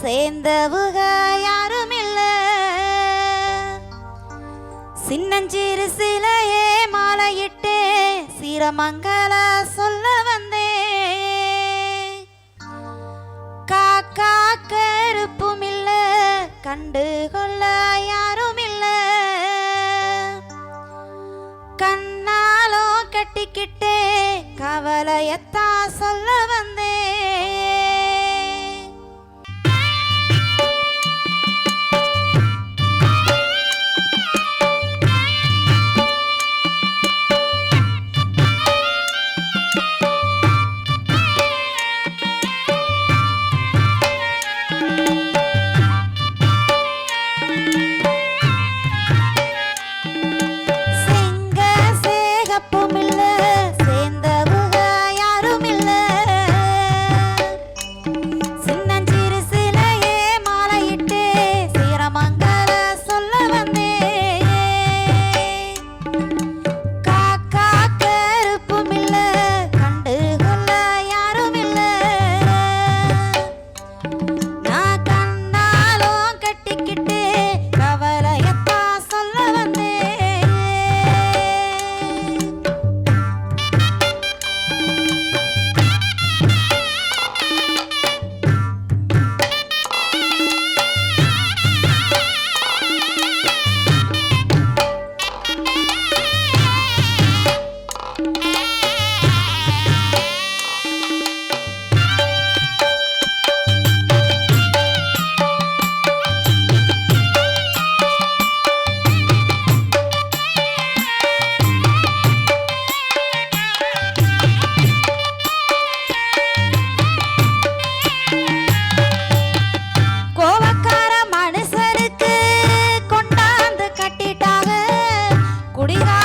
சேர்ந்தவுக யாரும் இல்ல சின்னஞ்சிறு சிலையே மாலையிட்டே சிரமங்கள சொல்ல வந்தேன் காக்கா கருப்பும் கண்டு கொள்ள யாரும் இல்ல கண்ணாலோ கட்டிக்கிட்டே கவலையத்தா சொல்ல Auriga.